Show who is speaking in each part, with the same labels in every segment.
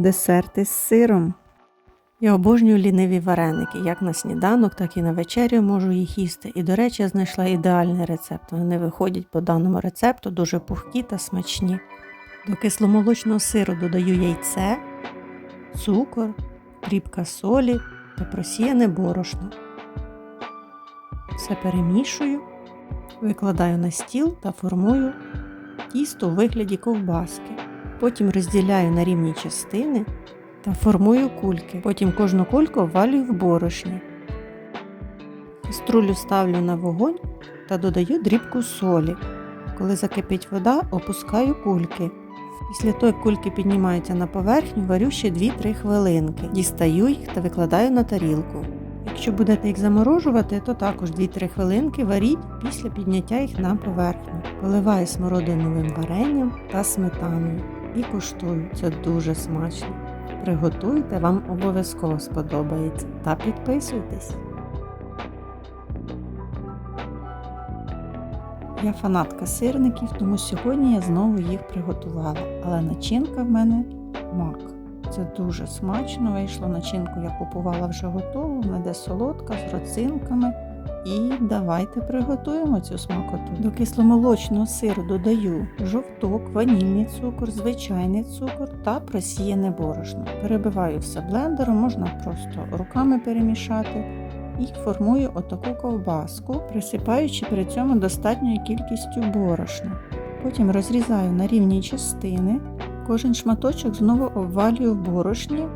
Speaker 1: десерти з сиром. Я обожнюю ліниві вареники. Як на сніданок, так і на вечерю можу їх їсти. І, до речі, я знайшла ідеальний рецепт. Вони виходять по даному рецепту дуже пухкі та смачні. До кисломолочного сиру додаю яйце, цукор, дрібка солі та просіяне борошно. Все перемішую, викладаю на стіл та формую тісто у вигляді ковбаски. Потім розділяю на рівні частини та формую кульки. Потім кожну кульку ввалюю в борошні. Каструлю ставлю на вогонь та додаю дрібку солі. Коли закипить вода, опускаю кульки. Після того, як кульки піднімаються на поверхню, варю ще 2-3 хвилинки. Дістаю їх та викладаю на тарілку. Якщо будете їх заморожувати, то також 2-3 хвилинки варіть після підняття їх на поверхню. Поливаю смородиновим варенням та сметаною і куштую. Це дуже смачно. Приготуйте, вам обов'язково сподобається та підписуйтесь. Я фанатка сирників, тому сьогодні я знову їх приготувала. Але начинка в мене мак. Це дуже смачно вийшло. Начинку я купувала вже готову, вона де солодка з роцинками. І давайте приготуємо цю смакоту. До кисломолочного сиру додаю жовток, ванільний цукор, звичайний цукор та просіяне борошно. Перебиваю все блендером, можна просто руками перемішати і формую отаку ковбаску, присипаючи при цьому достатньою кількістю борошна. Потім розрізаю на рівні частини, кожен шматочок знову обвалюю в борошні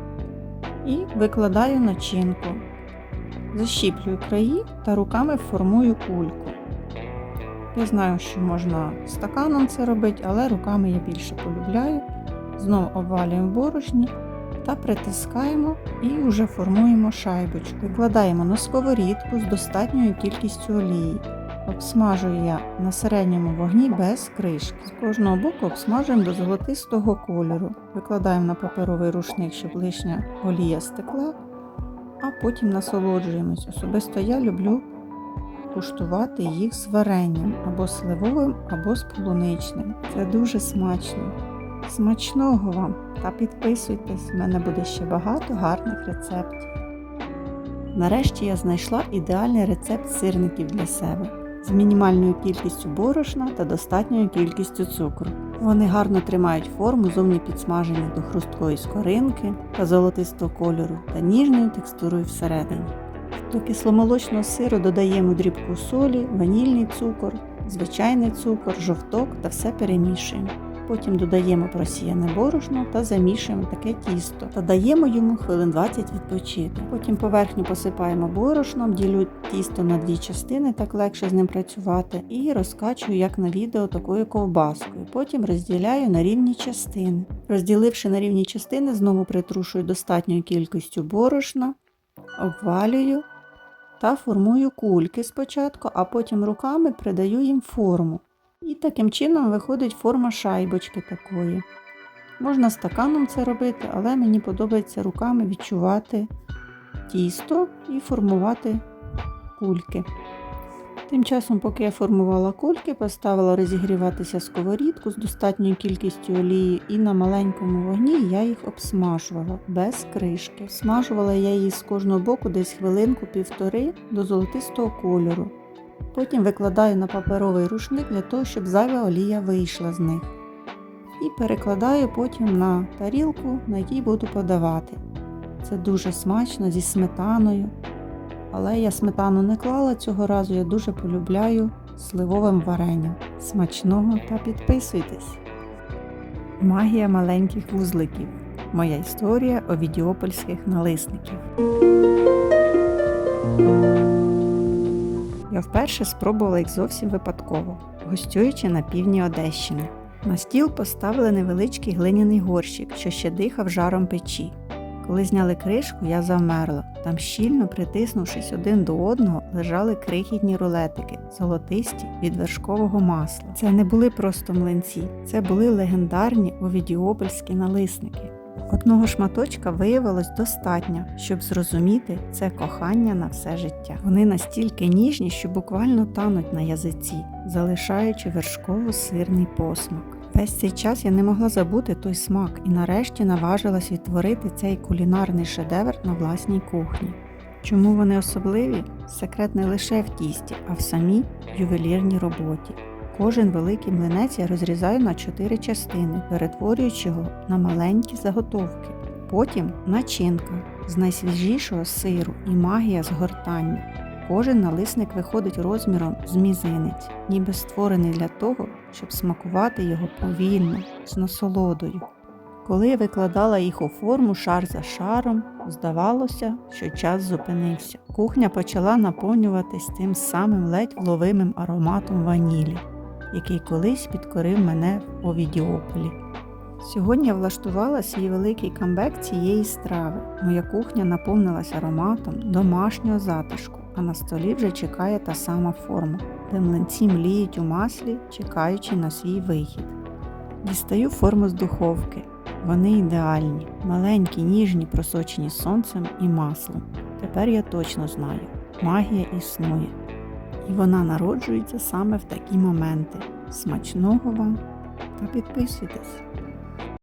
Speaker 1: і викладаю начинку. Защіплюю краї та руками формую кульку. Я знаю, що можна стаканом це робити, але руками я більше полюбляю. Знову обвалюємо борошні та притискаємо і вже формуємо шайбочку. Викладаємо на сковорідку з достатньою кількістю олії. Обсмажую я на середньому вогні без кришки. З кожного боку обсмажуємо до золотистого кольору. Викладаємо на паперовий рушник, щоб лишня олія стекла а потім насолоджуємось. Особисто я люблю куштувати їх з варенням або сливовим, або з полуничним. Це дуже смачно. Смачного вам та підписуйтесь, в мене буде ще багато гарних рецептів. Нарешті я знайшла ідеальний рецепт сирників для себе з мінімальною кількістю борошна та достатньою кількістю цукру. Вони гарно тримають форму, зовні підсмажені до хрусткої скоринки та золотистого кольору та ніжною текстурою всередині. До кисломолочного сиру додаємо дрібку солі, ванільний цукор, звичайний цукор, жовток та все перемішуємо. Потім додаємо просіяне борошно та замішуємо таке тісто та даємо йому хвилин 20 відпочити. Потім поверхню посипаємо борошном, ділю тісто на дві частини, так легше з ним працювати, і розкачую, як на відео, такою ковбаскою. Потім розділяю на рівні частини. Розділивши на рівні частини, знову притрушую достатньою кількістю борошна, обвалюю та формую кульки спочатку, а потім руками придаю їм форму. І таким чином виходить форма шайбочки такої. Можна стаканом це робити, але мені подобається руками відчувати тісто і формувати кульки. Тим часом, поки я формувала кульки, поставила розігріватися сковорідку з достатньою кількістю олії, і на маленькому вогні я їх обсмажувала без кришки. Смажувала я її з кожного боку десь хвилинку-півтори до золотистого кольору. Потім викладаю на паперовий рушник для того, щоб зайва олія вийшла з них. І перекладаю потім на тарілку, на якій буду подавати. Це дуже смачно зі сметаною. Але я сметану не клала цього разу, я дуже полюбляю сливовим варенням. Смачного та підписуйтесь! Магія маленьких вузликів. Моя історія овідіопольських налисників. Я вперше спробувала їх зовсім випадково, гостюючи на півдні Одещини. На стіл поставили невеличкий глиняний горщик, що ще дихав жаром печі. Коли зняли кришку, я завмерла. Там щільно притиснувшись один до одного, лежали крихітні рулетики, золотисті від вершкового масла. Це не були просто млинці, це були легендарні овідіопольські налисники. Одного шматочка виявилось достатньо, щоб зрозуміти це кохання на все життя. Вони настільки ніжні, що буквально тануть на язиці, залишаючи вершково-сирний посмак. Весь цей час я не могла забути той смак і нарешті наважилась відтворити цей кулінарний шедевр на власній кухні. Чому вони особливі? Секрет не лише в тісті, а в самій ювелірній роботі. Кожен великий млинець я розрізаю на чотири частини, перетворюючи його на маленькі заготовки. Потім начинка з найсвіжішого сиру і магія згортання. Кожен налисник виходить розміром з мізинець, ніби створений для того, щоб смакувати його повільно, з насолодою. Коли я викладала їх у форму шар за шаром, здавалося, що час зупинився. Кухня почала наповнюватись тим самим ледь вловимим ароматом ванілі, який колись підкорив мене в Овідіополі. Сьогодні я влаштувала свій великий камбек цієї страви. Моя кухня наповнилась ароматом домашнього затишку, а на столі вже чекає та сама форма, де млинці мліють у маслі, чекаючи на свій вихід. Дістаю форму з духовки. Вони ідеальні, маленькі, ніжні, просочені сонцем і маслом. Тепер я точно знаю, магія існує. І вона народжується саме в такі моменти. Смачного вам та підписуйтесь!